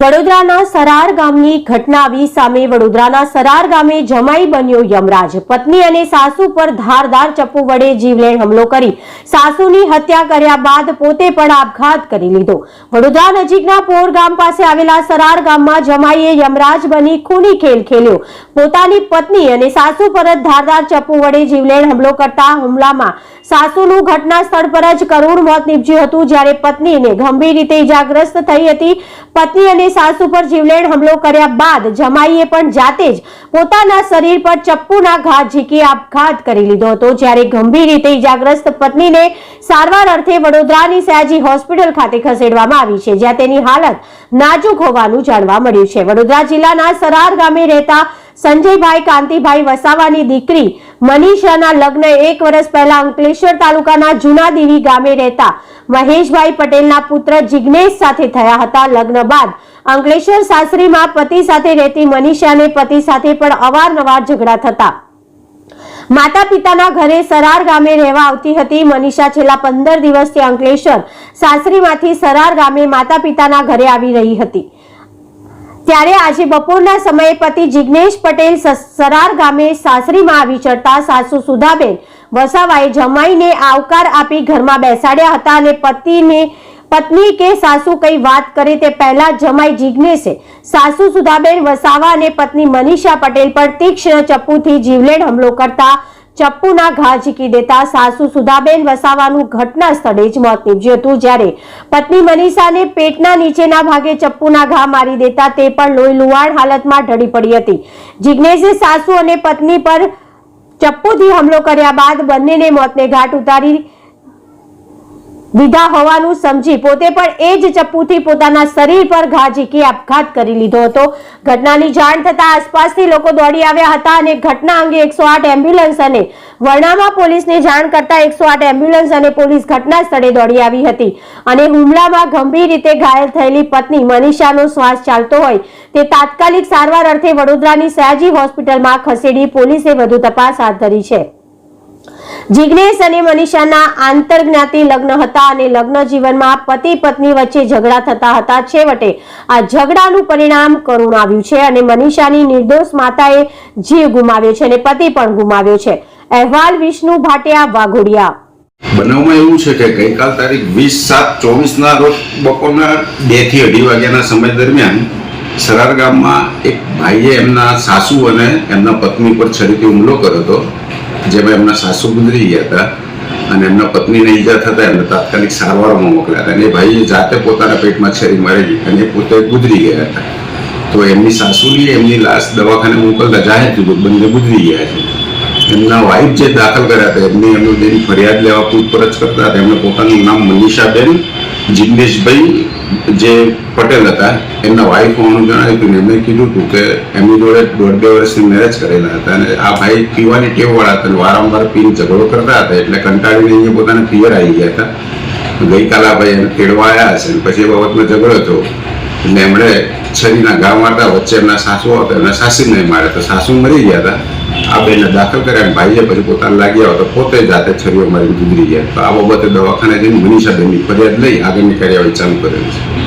વડોદરાના સરાર ગામની ઘટના સામે વડોદરાના સરાર ગામે જમાઈ બન્યો યમરાજ. પત્ની અને સાસુ પર ધારદાર ચપ્પુ વડે જીવલેણ હુમલો કરી. સાસુની હત્યા કર્યા બાદ પોતે પણ આપઘાત કરી લીધો. વડોદરા નજીકના પોર ગામ પાસે આવેલા સરાર ગામમાં જમાઈએ યમરાજ બની ખૂની ખેલ ખેલ્યો. પોતાની પત્ની અને સાસુ પર જ ધારદાર ચપ્પુ વડે જીવલેણ હુમલો કરતા હુમલામાં સાસુનું ઘટના સ્થળ પર જ કરુણ મોત નીપજ્યું હતું, જ્યારે પત્નીને ગંભીર રીતે ઇજાગ્રસ્ત થઈ હતી. પત્ની અને સાસુ ઉપર જીવલેણ હુમલો કર્યા બાદ જમાઈએ પણ જાતે જ પોતાના શરીર પર ચપ્પુના ઘા ઝીકી આપઘાત કરી લીધો હતો. જ્યારે ગંભીર રીતે ઇજાગ્રસ્ત પત્નીને સારવાર અર્થે વડોદરાની સયાજી હોસ્પિટલ ખાતે ખસેડવામાં આવી છે, જ્યાં તેની હાલત નાજુક હોવાનું જાણવા મળ્યું છે. વડોદરા જિલ્લાના સરાર ગામે રહેતા સંજયભાઈ કાંતિભાઈ વસાવાની દીકરી મનીષાના લગ્ન એક વર્ષ પહેલા અંકલેશ્વર તાલુકાના જુનાદેવી ગામે રહેતા મહેશભાઈ પટેલના પુત્ર જિગ્નેશ સાથે થયા હતા લગ્ન બાદ. અંકલેશ્વર સાસરીમાં પતિ સાથે રહેતી મનીષાને પતિ સાથે પણ અવારનવાર ઝઘડા થતા. માતા પિતાના ઘરે સરાર ગામે રહેવા આવતી હતી મનીષા છેલ્લા પંદર દિવસથી અંકલેશ્વર સાસરીમાંથી સરાર ગામે માતા પિતાના ઘરે આવી રહી હતી. ત્યારે આજે બપોરના સમયે પતિ જિગ્નેશ પટેલ સરાર ગામે સાસરીમાં આવી ચડતા સાસુ સુધાબેન વસાવાએ જમાઈને આવકાર આપી ઘરમાં બેસાડ્યા હતા અને પતિને, પત્ની કે સાસુ કઈ વાત કરે તે પહેલા જમાઈ જિગ્નેશે. સાસુ સુધાબેન વસાવા અને પત્ની મનીષા પટેલ પર તીક્ષ્ણ ચપ્પુથી જીવલેણ હુમલો કરતા ચપ્પુના ઘા ઝીકી દેતા સાસુ સુધાબેન વસાવાનું ઘટના સ્થળે જ મોત નીપજ્યું હતું. જ્યારે પત્ની મનીષાને પેટના નીચેના ભાગે ચપ્પુના ઘા મારી દેતા તે પણ લોહી લુહાણ હાલતમાં ઢળી પડી હતી. જિગ્નેશે સાસુ અને પત્ની પર ચપ્પુથી હુમલો કર્યા બાદ બંનેને મોતને ઘાટ ઉતારી દીધા હોવાનું સમજી પોતે પણ એ જ ચપ્પુથી પોતાના શરીર પર ઘા ઝીકી આપઘાત કરી લીધો હતો. ઘટનાની જાણ થતા આસપાસથી લોકો દોડી આવ્યા હતા અને ઘટના અંગે એકસો આઠ એમ્બ્યુલન્સ અને વરણામા પોલીસને જાણ કરતા એકસો આઠ એમ્બ્યુલન્સ અને પોલીસ ઘટના સ્થળે દોડી આવી હતી. અને હુમલામાં ગંભીર રીતે ઘાયલ થયેલી પત્ની મનીષાનો શ્વાસ ચાલતો હોય તે તાત્કાલિક સારવાર અર્થે વડોદરાની સયાજી હોસ્પિટલમાં ખસેડી પોલીસે વધુ તપાસ હાથ ધરી છે. જિગ્નેશ અને મનીષાના આંતરજ્ઞાતિ લગ્ન હતા અને લગ્ન જીવનમાં પતિ પત્ની વચ્ચે ઝઘડા થતા હતા. છેવટે આ ઝઘડાનું પરિણામ કરુણ આવ્યું છે અને મનીષાની નિર્દોષ માતાએ જીવ ગુમાવ્યો છે અને પતિ પણ ગુમાવ્યો છે. અહેવાલ વિષ્ણુ ભાટિયા, વાઘોડિયા. બનાવમાં એવું છે કે ગઈકાલ તારીખ વીસ સાત ચોવીસના રોજ બપોરના બેથી અઢી વાગ્યાના સમય દરમિયાન સરાર ગામમાં એક ભાઈએ એમના સાસુ અને એમના પત્ની પર છરીથી હુમલો કર્યો હતો. જેમાં એમના સાસુ ગુજરી ગયા હતા અને એમના પત્નીને ઈજા થતા એમને તાત્કાલિક સારવારમાં મોકલ્યા હતા. અને એ ભાઈએ જાતે પોતાના પેટમાં છરી મારેલી અને પોતે ગુજરી ગયા હતા. તો એમની સાસુની એમની લાશ દવાખાને મોકલતા જાહેર થયું બંને ગુજરી ગયા છે. એમના વાઇફ જે દાખલ કર્યા હતા, એમની એમનું જેની ફરિયાદ લેવા પૂછપરછ કરતા હતા, એમને પોતાનું નામ મનીષાબેન જિગ્નેશભાઈ જે પટેલ હતા, એમના વાઇફ હોવાનું જણાવ્યું હતું ને એમને કીધું હતું કે એમની જોડે દોઢ બે વર્ષની મેરેજ કરેલા હતા અને આ ભાઈ પીવાની ટેવવાળા હતા વારંવાર પીને ઝઘડો કરતા હતા એટલે કંટાળીને અહીંયા પોતાના પિયર આવી ગયા હતા. ગઈકાલે ભાઈ એને તેડવા આવ્યા અને પછી એ બાબતમાં ઝઘડો થયો. એટલે એમણે છરીના ઘા મારતા વચ્ચે એમના સાસુ હતા એમના સાસીને માર્યા તો સાસુ મરી ગયા હતા. આ બેને દાખલ કર્યા ભાઈએ પછી પોતાને લાગ્યા હોય તો પોતે જાતે છરીઓ મારી ગુજરી ગયા તો આ બાબતે દવાખાને જઈને મનીષાબેનની ફરિયાદ લઈ આગળની કાર્યવાહી ચાલુ કરેલી છે.